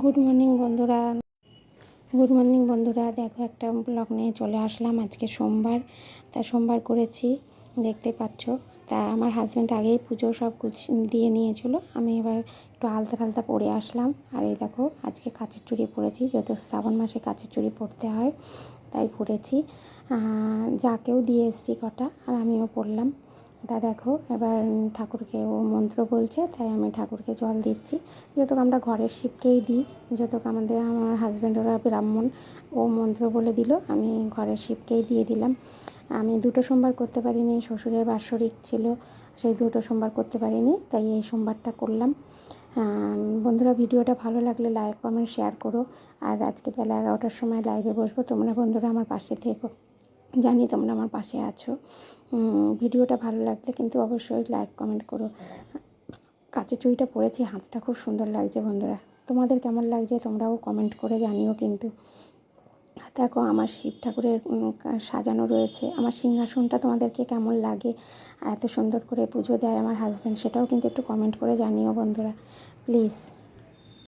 Good morning বন্ধুরা। Good morning বন্ধুরা। দেখো, একটা ব্লগ নিয়ে চলে আসলাম আজকে সোমবার। তা সোমবার করেছি, দেখতে পাচ্ছ। তা আমার হাজব্যান্ড আগেই পুজো সব গুছ দিয়ে নিয়েছিল। আমি এবার একটু আলতা টালতা পরে আসলাম। আর এই দেখো, আজকে কাচের চুড়ি পরেছি, যেহেতু শ্রাবণ মাসে কাচের চুড়ি পরতে হয়, তাই পরেছি। যাকেও দিয়ে এসেছি কটা, আর আমিও পরলাম। তা দেখো, এবার ঠাকুরকে ও মন্ত্র বলছে, তাই আমি ঠাকুরকে জল দিচ্ছি। যেহেতু আমরা ঘরের শিবকেই দিই যেহেতু আমাদের আমার হাজব্যান্ড ওরা ব্রাহ্মণ, ও মন্ত্র বলে দিল, আমি ঘরের শিবকেই দিয়ে দিলাম। আমি দুটো সোমবার করতে পারিনি, শ্বশুরের বাৎসরিক ছিল, সেই দুটো সোমবার করতে পারিনি, তাই এই সোমবারটা করলাম। বন্ধুরা, ভিডিওটা ভালো লাগলে লাইক কমেন্ট শেয়ার করো। আর আজকে বেলা এগারোটার সময় লাইভে বসবো, তোমরা বন্ধুরা আমার পাশে থেকো। জানি তোমরা আমার পাশে আছো। ভিডিওটা ভালো লাগলে কিন্তু অবশ্যই লাইক কমেন্ট করো। কাঁচের চুড়িটা পরেছি হাতটা খুব সুন্দর লাগছে বন্ধুরা। তোমাদের কেমন লাগছে তোমরাও কমেন্ট করে জানিও কিন্তু। দেখো, আমার শিব ঠাকুরের সাজানো রয়েছে। আমার সিংহাসনটা তোমাদেরকে কেমন লাগে এত সুন্দর করে পুজো দেয় আমার হাজব্যান্ড সেটাও কিন্তু একটু কমেন্ট করে জানিও বন্ধুরা। প্লিজ